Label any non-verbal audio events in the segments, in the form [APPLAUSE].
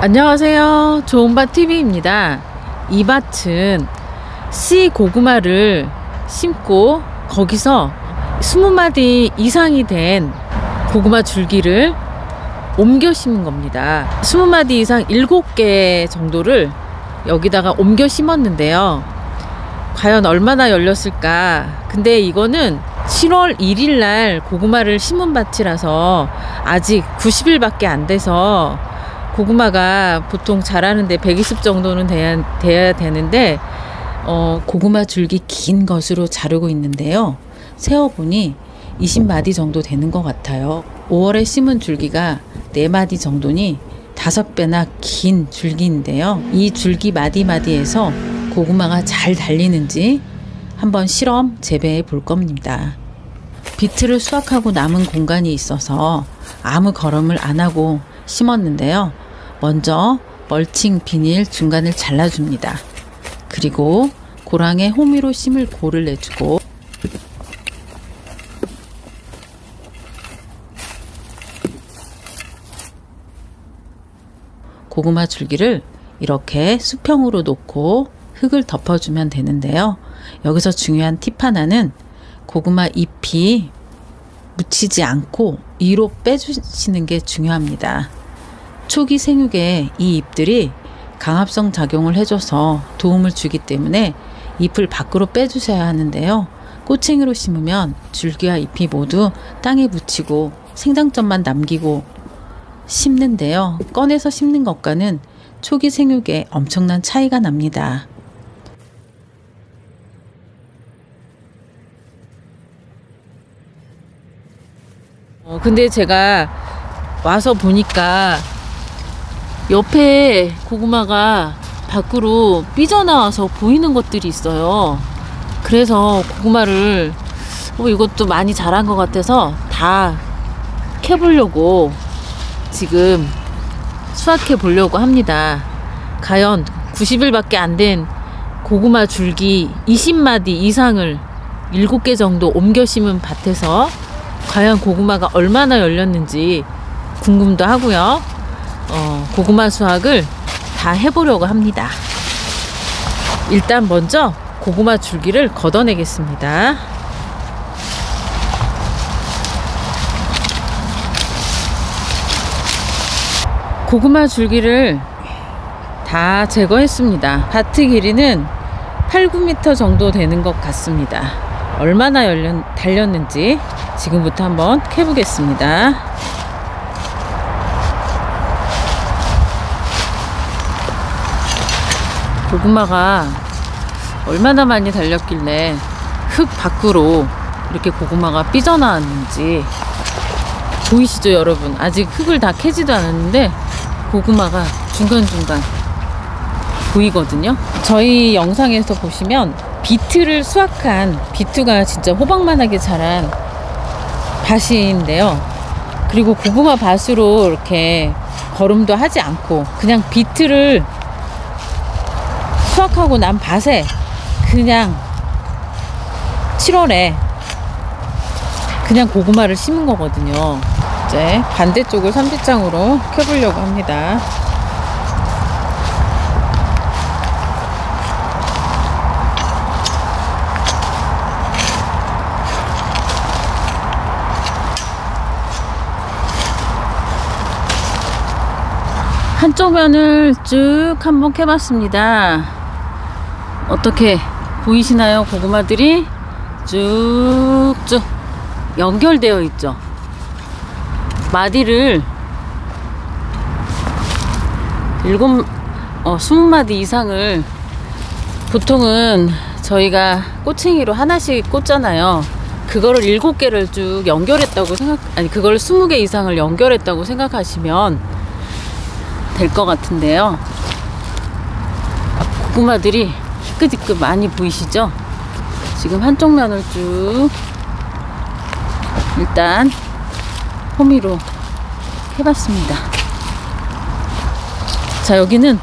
안녕하세요. 좋은밭 TV입니다. 이 밭은 씨 고구마를 심고 거기서 20마디 이상이 된 고구마 줄기를 옮겨 심은 겁니다. 20마디 이상 7개 정도를 여기다가 옮겨 심었는데요. 과연 얼마나 열렸을까? 근데 이거는 7월 1일 날 고구마를 심은 밭이라서 아직 90일밖에 안 돼서 고구마가 보통 자라는데 120 정도는 돼야, 돼야 되는데 어, 고구마 줄기 긴 것으로 자르고 있는데요. 세어보니 20마디 정도 되는 것 같아요. 5월에 심은 줄기가 4마디 정도니 5배나 긴 줄기인데요. 이 줄기 마디마디에서 고구마가 잘 달리는지 한번 실험 재배해 볼 겁니다. 비트를 수확하고 남은 공간이 있어서 아무 걸음을 안 하고 심었는데요. 먼저 멀칭 비닐 중간을 잘라줍니다. 그리고 고랑에 호미로 심을 골을 내주고 고구마 줄기를 이렇게 수평으로 놓고 흙을 덮어주면 되는데요. 여기서 중요한 팁 하나는 고구마 잎이 묻히지 않고 위로 빼주시는 게 중요합니다. 초기 생육에 이 잎들이 강합성 작용을 해줘서 도움을 주기 때문에 잎을 밖으로 빼주셔야 하는데요. 꼬챙이로 심으면 줄기와 잎이 모두 땅에 묻히고 생장점만 남기고 심는데요. 꺼내서 심는 것과는 초기 생육에 엄청난 차이가 납니다. 어, 근데 제가 와서 보니까 옆에 고구마가 밖으로 삐져나와서 보이는 것들이 있어요. 그래서 고구마를 어, 이것도 많이 자란 것 같아서 다 캐보려고 지금 수확해 보려고 합니다. 과연 90일밖에 안 된 고구마 줄기 20마디 이상을 7개 정도 옮겨 심은 밭에서 과연 고구마가 얼마나 열렸는지 궁금도 하고요. 어, 고구마 수확을 다 해보려고 합니다. 일단 먼저 고구마 줄기를 걷어내겠습니다. 고구마 줄기를 다 제거했습니다. 밭의 길이는 8, 9m 정도 되는 것 같습니다. 얼마나 열렸, 달렸는지 지금부터 한번 캐보겠습니다. 고구마가 얼마나 많이 달렸길래 흙 밖으로 이렇게 고구마가 삐져나왔는지 보이시죠 여러분? 아직 흙을 다 캐지도 않았는데 고구마가 중간중간 보이거든요. 저희 영상에서 보시면 비트를 수확한 비트가 진짜 호박만하게 자란 밭인데요. 그리고 고구마 밭으로 이렇게 걸음도 하지 않고 그냥 비트를 수확하고 난 밭에 그냥 7월에 그냥 고구마를 심은 거거든요. 이제 반대쪽을 삼지장으로 켜보려고 합니다. 한쪽 면을 쭉 한번 캐봤습니다. 어떻게 보이시나요? 고구마들이 쭉쭉 연결되어 있죠. 마디를 일곱, 어, 스무 마디 이상을 보통은 저희가 꼬챙이로 하나씩 꽂잖아요. 그거를 일곱 개를 쭉 연결했다고 생각, 아니, 그걸 스무 개 이상을 연결했다고 생각하시면 될 것 같은데요. 고구마들이 희끗희끗 많이 보이시죠? 지금 한쪽 면을 쭉 일단 호미로 해봤습니다. 자, 여기는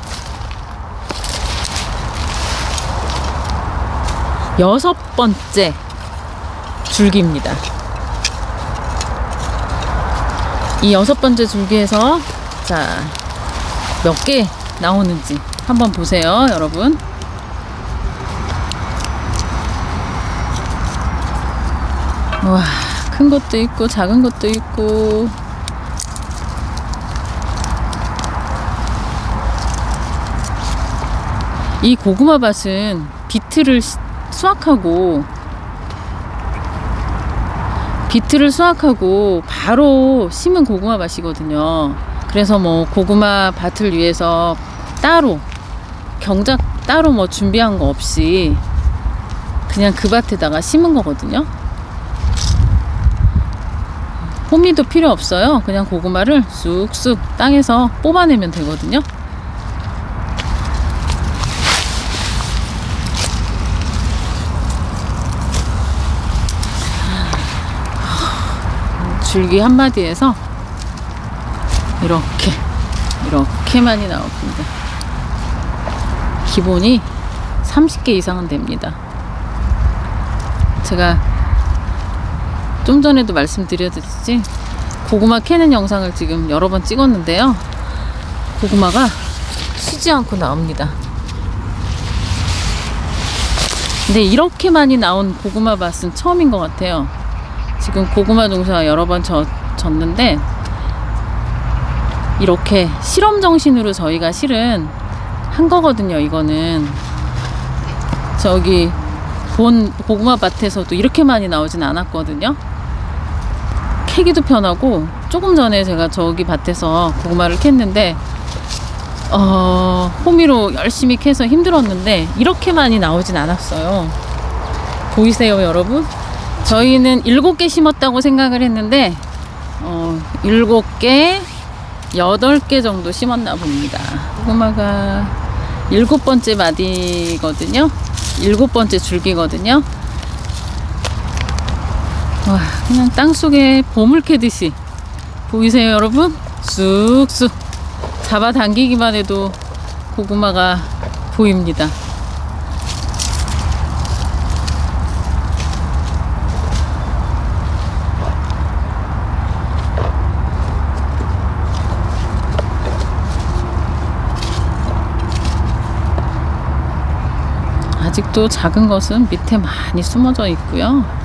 여섯 번째 줄기입니다. 이 여섯 번째 줄기에서 자 몇 개 나오는지 한번 보세요, 여러분. 와, 큰 것도 있고 작은 것도 있고 이 고구마 밭은 비트를 시- 수확하고 비트를 수확하고 바로 심은 고구마 밭이거든요. 그래서 뭐 고구마 밭을 위해서 따로 경작 따로 뭐 준비한 거 없이 그냥 그 밭에다가 심은 거거든요. 호미도 필요 없어요. 그냥 고구마를 쑥쑥 땅에서 뽑아내면 되거든요. 줄기 한 마디에서 이렇게 이렇게 많이 나옵니다. 기본이 30개 이상은 됩니다. 제가 좀 전에도 말씀드렸듯이 고구마 캐는 영상을 지금 여러 번 찍었는데요. 고구마가 쉬지 않고 나옵니다. 근데 이렇게 많이 나온 고구마 밭은 처음인 것 같아요. 지금 고구마 농사 여러 번 졌, 졌는데 이렇게 실험 정신으로 저희가 실은 한 거거든요. 이거는 저기 본 고구마 밭에서도 이렇게 많이 나오진 않았거든요. 캐기도 편하고 조금 전에 제가 저기 밭에서 고구마를 캤는데 어, 호미로 열심히 캐서 힘들었는데 이렇게 많이 나오진 않았어요. 보이세요, 여러분? 저희는 일곱 개 심었다고 생각을 했는데 어, 일곱 개, 여덟 개 정도 심었나 봅니다. 고구마가 일곱 번째 마디거든요. 일곱 번째 줄기거든요. 와, 그냥 땅 속에 보물 캐듯이 보이세요, 여러분? 쑥쑥 잡아당기기만 해도 고구마가 보입니다. 아직도 작은 것은 밑에 많이 숨어져 있고요.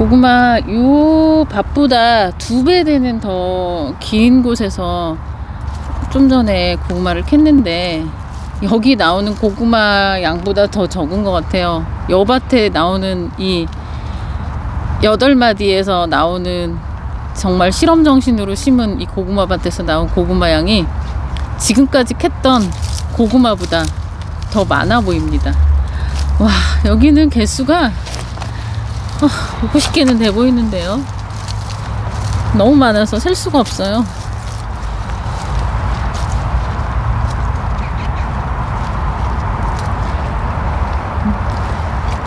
고구마 요 밭보다 두 배 되는 더 긴 곳에서 좀 전에 고구마를 캤는데 여기 나오는 고구마 양보다 더 적은 것 같아요. 여 밭에 나오는 이 여덟 마디에서 나오는 정말 실험 정신으로 심은 이 고구마 밭에서 나온 고구마 양이 지금까지 캤던 고구마보다 더 많아 보입니다. 와 여기는 개수가 어, 50개는 돼 보이는데요. 너무 많아서 셀 수가 없어요.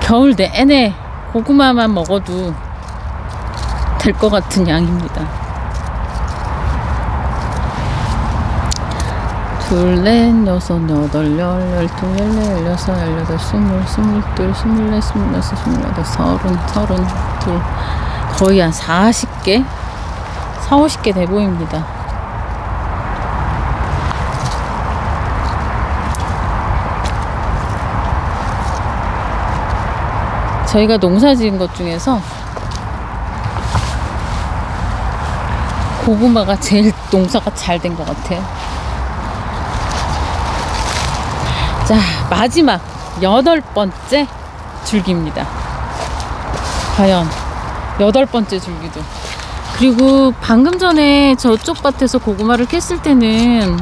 겨울 내내 고구마만 먹어도 될 것 같은 양입니다. 둘, 넷, 여섯, 여덟, 열, 열둘, 열네, 열여섯, 열여덟, 스물, 스물둘, 스물넷, 스물여섯, 스물여덟, 서른, 서른둘 거의 한 40개? 4, 50개 돼 보입니다. 저희가 농사 지은 것 중에서 고구마가 제일 농사가 잘 된 것 같아요. 자, 마지막 여덟 번째 줄기입니다. 과연 여덟 번째 줄기도. 그리고 방금 전에 저쪽 밭에서 고구마를 캤을 때는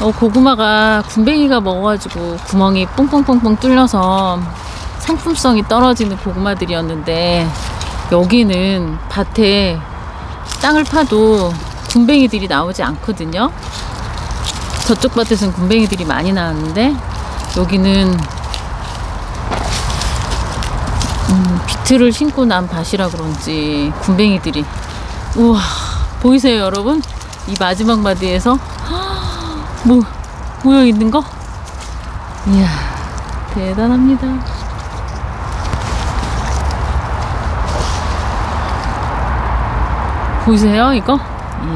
어, 고구마가 군뱅이가 먹어가지고 구멍이 뽕뽕뽕뽕 뚫려서 상품성이 떨어지는 고구마들이었는데 여기는 밭에 땅을 파도 군뱅이들이 나오지 않거든요. 저쪽 밭에서는 군뱅이들이 많이 나왔는데 여기는 음, 비트를 신고 난 밭이라 그런지 군뱅이들이 우와 보이세요 여러분? 이 마지막 마디에서 뭐 모여 있는 거? 이야 대단합니다. 보세요 이거?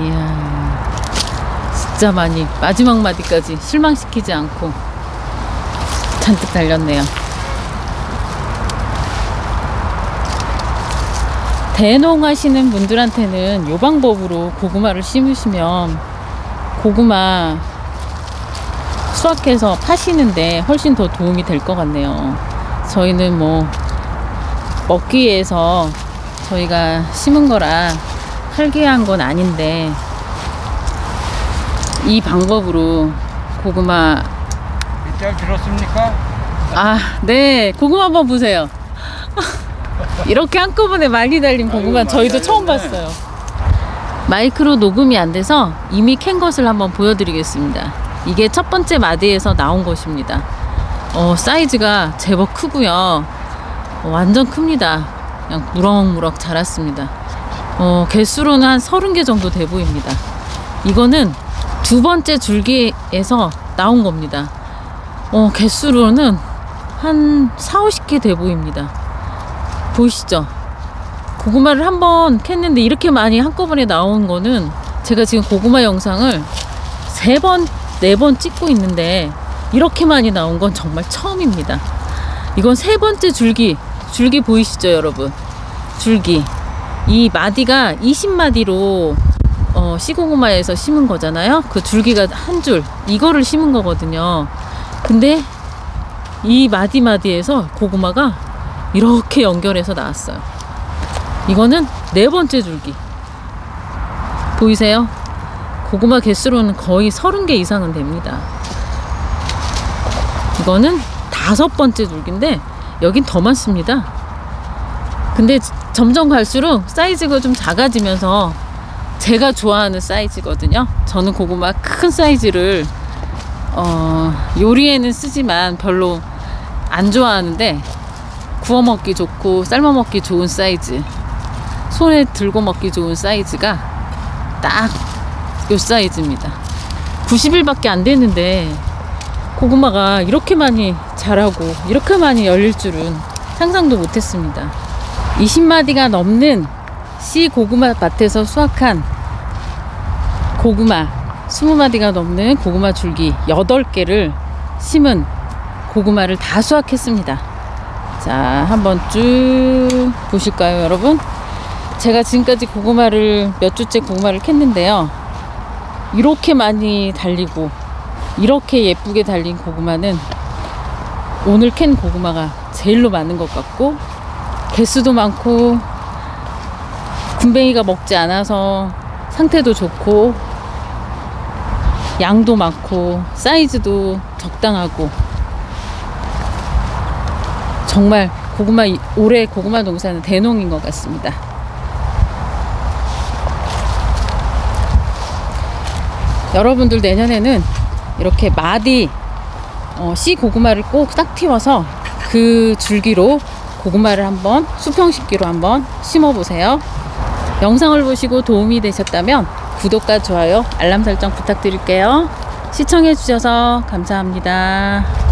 이야 진짜 많이 마지막 마디까지 실망시키지 않고 잔뜩 달렸네요 대농 하시는 분들한테는 이 방법으로 고구마를 심으시면 고구마 수확해서 파시는데 훨씬 더 도움이 될 것 같네요. 저희는 뭐 먹기 위해서 저희가 심은 거라 활기한 건 아닌데 이 방법으로 고구마 잘 들었습니까? 아, 네. 고구마 한번 보세요. [LAUGHS] 이렇게 한꺼번에 많이 달린 고구마 아유, 저희도 처음 달렸네. 봤어요. 마이크로 녹음이 안 돼서 이미 캔 것을 한번 보여드리겠습니다. 이게 첫 번째 마디에서 나온 것입니다. 어, 사이즈가 제법 크고요. 어, 완전 큽니다. 그냥 무럭무럭 자랐습니다. 어, 개수로는 한 30개 정도 돼 보입니다. 이거는 두 번째 줄기에서 나온 겁니다. 어, 개수로는 한 4, 50개 돼 보입니다. 보이시죠? 고구마를 한번 캤는데 이렇게 많이 한꺼번에 나온 거는 제가 지금 고구마 영상을 세 번, 네 번 찍고 있는데 이렇게 많이 나온 건 정말 처음입니다. 이건 세 번째 줄기, 줄기 보이시죠, 여러분? 줄기. 이 마디가 20마디로 어, 씨고구마에서 심은 거잖아요. 그 줄기가 한 줄, 이거를 심은 거거든요. 근데 이 마디마디에서 고구마가 이렇게 연결해서 나왔어요. 이거는 네 번째 줄기. 보이세요? 고구마 개수로는 거의 30개 이상은 됩니다. 이거는 다섯 번째 줄기인데 여긴 더 많습니다. 근데 점점 갈수록 사이즈가 좀 작아지면서 제가 좋아하는 사이즈거든요. 저는 고구마 큰 사이즈를 어, 요리에는 쓰지만 별로 안 좋아하는데 구워 먹기 좋고 삶아 먹기 좋은 사이즈 손에 들고 먹기 좋은 사이즈가 딱 요 사이즈입니다. 90일밖에 안 됐는데 고구마가 이렇게 많이 자라고 이렇게 많이 열릴 줄은 상상도 못했습니다. 20마디가 넘는 씨 고구마 밭에서 수확한 고구마 20마디가 넘는 고구마 줄기 8개를 심은 고구마를 다 수확했습니다. 자, 한번 쭉 보실까요, 여러분? 제가 지금까지 고구마를 몇 주째 고구마를 캤는데요. 이렇게 많이 달리고 이렇게 예쁘게 달린 고구마는 오늘 캔 고구마가 제일로 많은 것 같고 개수도 많고 군뱅이가 먹지 않아서 상태도 좋고 양도 많고 사이즈도 적당하고 정말 고구마 올해 고구마 농사는 대농인 것 같습니다. 여러분들 내년에는 이렇게 마디 어, 씨 고구마를 꼭 딱 틔워서 그 줄기로 고구마를 한번 수평식기로 한번 심어 보세요. 영상을 보시고 도움이 되셨다면 구독과 좋아요, 알람 설정 부탁드릴게요. 시청해 주셔서 감사합니다.